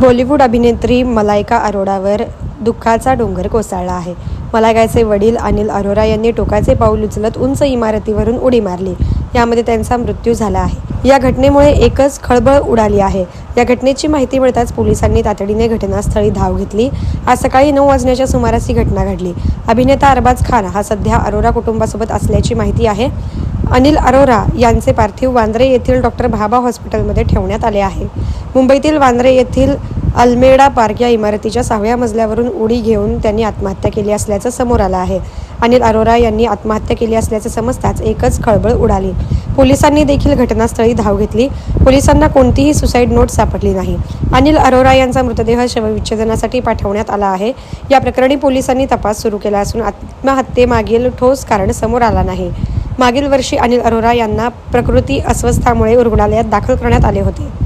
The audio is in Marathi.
बॉलिवूड अभिनेत्री मलायका अरोडावर दुःखाचा डोंगर कोसळला आहे. मलायकाचे वडील अनिल अरोरा यांनी टोकाचे पाऊल उचलत उंच इमारतीवरून उडी मारली. यामध्ये त्यांचा मृत्यू झाला आहे. या घटनेमुळे एकच खळबळ उडाली आहे. या घटनेची माहिती मिळताच पोलिसांनी तातडीने घटनास्थळी धाव घेतली. आज सकाळी नऊ वाजण्याच्या सुमारास ही घटना घडली. अभिनेता अरबाज खान हा सध्या अरोरा कुटुंबासोबत असल्याची माहिती आहे. अनिल अरोरा यांचे पार्थिव वांद्रे येथील डॉक्टर भाभा हॉस्पिटलमध्ये ठेवण्यात आले आहे. मुंबईतील वांद्रे येथील अल्मेडा पार्क या इमारतीच्या सहाव्या मजल्यावरून उडी घेऊन त्यांनी आत्महत्या केली असल्याचं समोर आलं आहे. अनिल अरोरा यांनी आत्महत्या केली असल्याचे समजताच एकच खळबळ उडाली. पोलिसांनी देखील घटनास्थळी धाव घेतली. पोलिसांना कोणतीही सुसाईड नोट सापडली नाही. अनिल अरोरा यांचा मृतदेह शवविच्छेदनासाठी पाठवण्यात आला आहे. या प्रकरणी पोलिसांनी तपास सुरू केला असून आत्महत्येमागील ठोस कारण समोर आला नाही. मागील वर्षी अनिल अरोरा यांना प्रकृती अस्वस्थामुळे रुग्णालयात दाखल करण्यात आले होते.